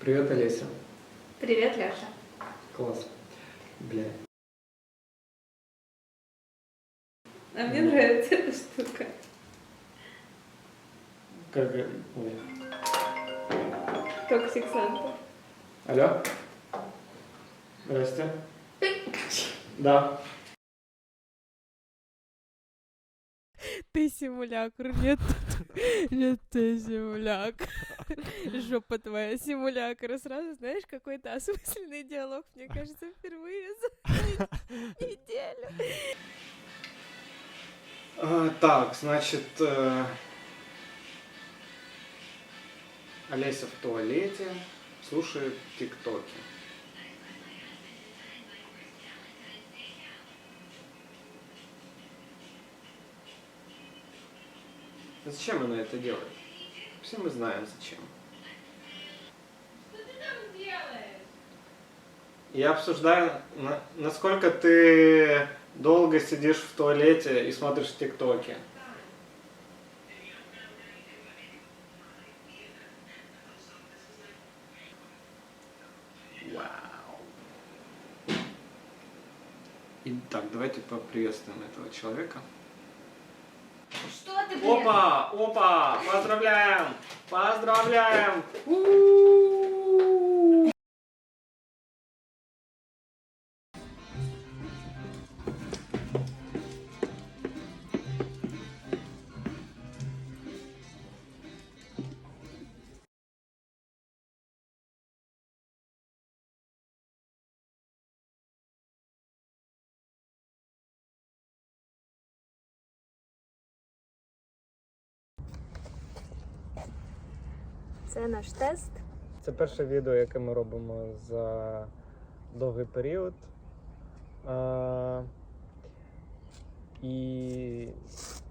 Привет, Олеся. Привет, Леша. Класс. Бля. А мне нравится эта штука. Как... э, Ой. Токсик Санта. Алло? Здрасте. Да. Ты симулякр, нет, нет, ты симулякр. Жопа твоя симулякр. Сразу, знаешь, какой-то осмысленный диалог, мне кажется, впервые за неделю. А, так, значит... э, Олеся в туалете слушает тиктоки. Зачем она это делает? Все мы знаем зачем. Я обсуждаю, на- насколько ты долго сидишь в туалете и смотришь тиктоки. Вау. Итак, давайте поприветствуем этого человека. Что ты, блин? Опа, опа, поздравляем, поздравляем. У-у-у. Це наш тест. Це перше відео, яке ми робимо за довгий період. А, і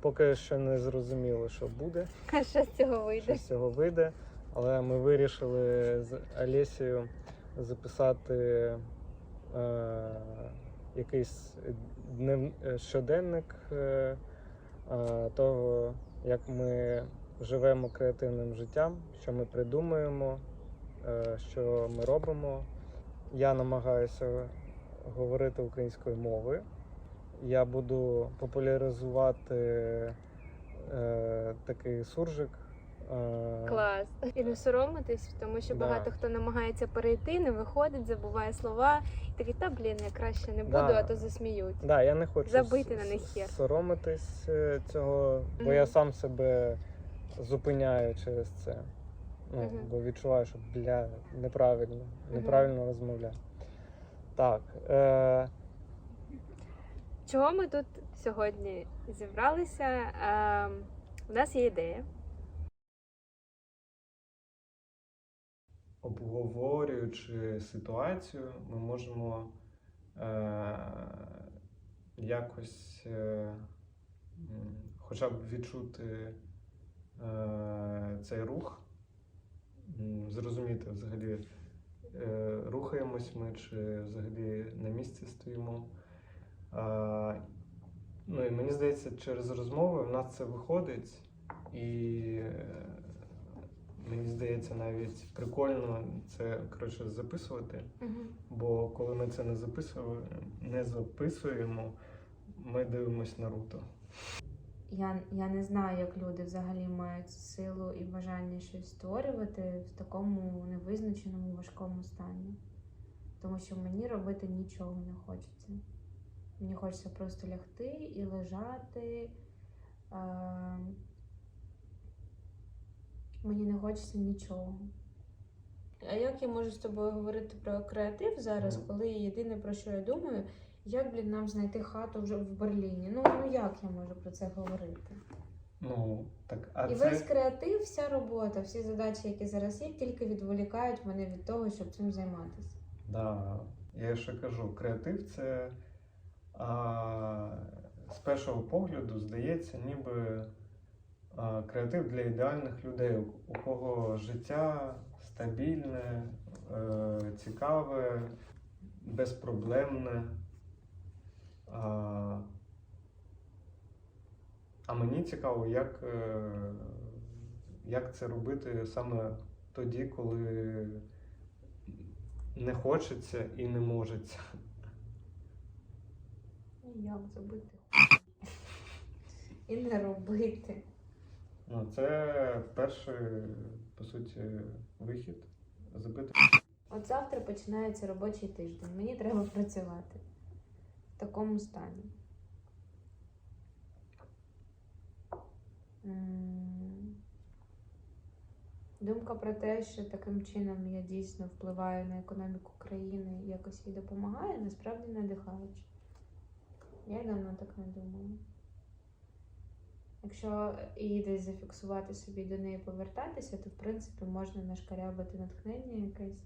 поки що не зрозуміло, що буде, що з цього вийде? що з цього вийде. Але ми вирішили з Олесією записати е, якийсь днев, е, щоденник е, е, того, як ми живемо креативним життям, що ми придумуємо, е, що ми робимо. Я намагаюся говорити українською мовою. Я буду популяризувати е, такий суржик. е, Клас. І не соромитись, тому що Да. багато хто намагається перейти, не виходить, забуває слова. І такий, та блін, я краще не буду, Да. а то засміють. Да, я не хочу Забити с- на них хер. соромитись е, цього, бо Мгм. я сам себе зупиняю через це. Ну, Мгм. Бо відчуваю, що бля, неправильно, неправильно розмовляю. Так. Е, Чого ми тут сьогодні зібралися? Ем, у нас є ідея. обговорюючи ситуацію, ми можемо е, якось е, хоча б відчути е, цей рух, зрозуміти взагалі, е, рухаємось ми чи взагалі на місці стоїмо. Ну і мені здається, через розмови в нас це виходить, і е, мені здається, навіть прикольно це коротше записувати. Бо коли ми це не записуємо, не записуємо, ми дивимось Наруто. Я, я не знаю, як люди взагалі мають силу і бажання щось створювати в такому невизначеному важкому стані. Тому що мені робити нічого не хочеться. Мені хочеться просто лягти і лежати. А, мені не хочеться нічого. А як я можу з тобою говорити про креатив зараз, коли єдине про що я думаю, як блін нам знайти хату вже в Берліні? Ну, ну як я можу про це говорити? Ну, так, а І це весь креатив, вся робота, всі задачі, які зараз є, тільки відволікають мене від того, щоб цим займатися. да, я ще кажу, креатив це а, з першого погляду здається, ніби а, креатив для ідеальних людей, у, кого життя стабільне, е, цікаве, безпроблемне. А, мені цікаво, як, е, як це робити саме тоді, коли не хочеться і не можеться. Як забити і не робити. Ну, це перший, по суті, вихід. Забити. От завтра починається робочий тиждень. Мені треба працювати такому стані. Думка про те, що таким чином я дійсно впливаю на економіку країни і якось їй допомагаю, насправді надихаюче. Я давно так не думала. Якщо її десь зафіксувати собі до неї повертатися, то в принципі можна нашкарябати натхнення якесь.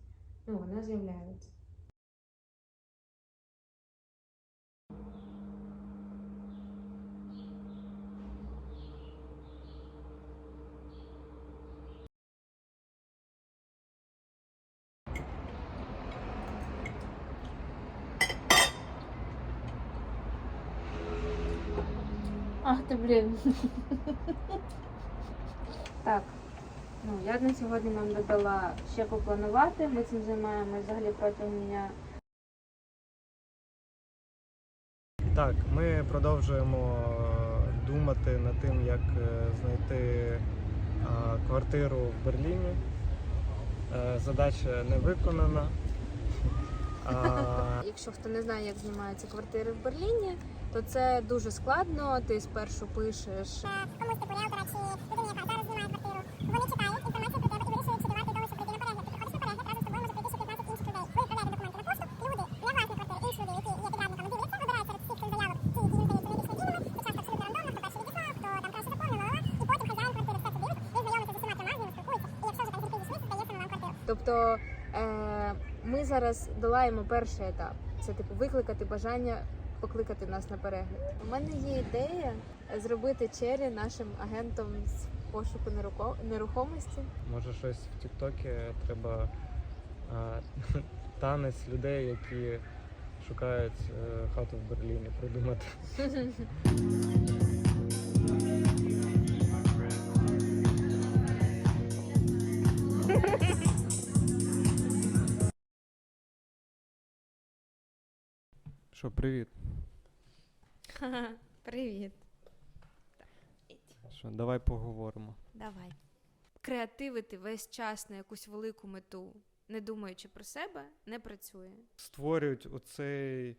Ну, воно з'являється. Ах ти, блін. Так. Ну, я на сьогодні нам додала ще попланувати. Ми цим займаємося взагалі протягом дня. Так, ми продовжуємо думати над тим, як е, знайти квартиру в Берліні. Е, Задача не виконана. Якщо хто не знає, як знімаються квартири в Берліні, то це дуже складно. Ти спершу пишеш комусь типу ріелтора чи людині, яка зараз знімає квартиру. Вони читають інформацію про тебе і вирішують, чи давати щоб прийти на перегляд. Ти приходиш на перегляд, разом з тобою може прийти ще 15 інших людей. Ви відправляєте документи на пошту, люди власної квартири, інші люди, які є підрядниками, дивляться, вибирають серед всіх цих заявок, ті, які їм здаються найбільш надійними. Це часто абсолютно рандомно, хто перший відіслав, хто там краще заповнив, ла-ла-ла. І потім хазяїн квартири все це дивить, він знайомиться з усіма трьома, з ними спілкується. І якщо вже там здає саме вам квартиру. Тобто е, ми зараз долаємо перший етап. Це типу викликати бажання покликати нас на перегляд. У мене є ідея зробити чері нашим агентом з пошуку нерухомості. може щось в Тіктокі треба а, танець людей, які шукають е, хату в Берліні, придумати. Що, привіт. Привіт. Що, давай поговоримо. Давай. Креативити весь час на якусь велику мету, не думаючи про себе, не працює. створюють оцей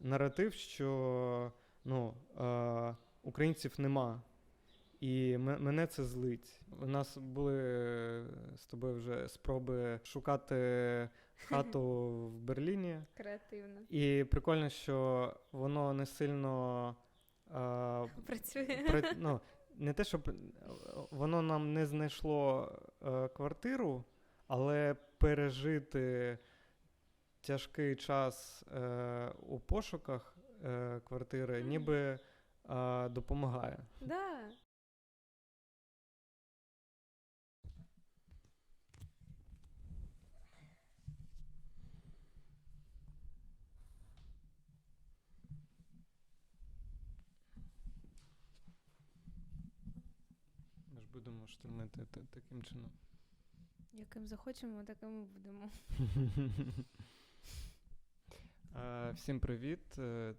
наратив, що ну, е, українців нема. І мене це злить. У нас були е, з тобою вже спроби шукати хату в Берліні. Креативно. І прикольно, що воно не сильно. Е, Працює. при, ну, не те, щоб воно нам не знайшло е, квартиру, але пережити тяжкий час е, у пошуках квартири ніби допомагає. Да. Будемо штурмити та- таким чином. Яким захочемо, таким і будемо. Всім привіт. Е,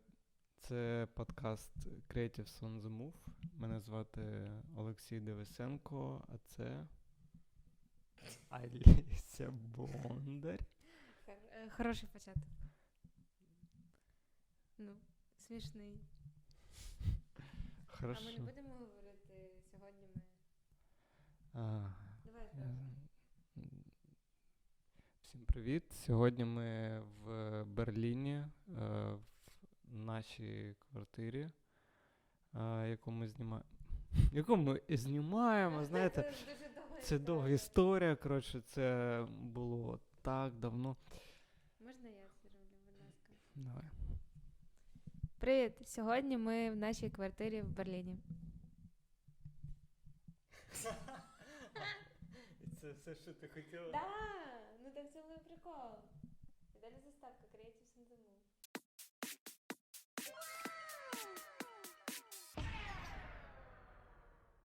Це подкаст Creatives on the Move. Мене звати Олексій Девисенко, а це Аліся Бондар. Е, Хороший початок. Ну, смішний. Хорошо. А ми не будемо говорити. А, Давай. Всім привіт. Сьогодні ми в Берліні, е, в нашій квартирі, е, яку ми знімаємо. Яку ми знімаємо, знаєте, це довга історія. Коротше, це було так давно. Можна я зроблю, будь ласка. Давай. Привіт! Сьогодні ми в нашій квартирі в Берліні. Це все, що ти хотіла? Да, ну так це був прикол. Ідеальна заставка Creative Move.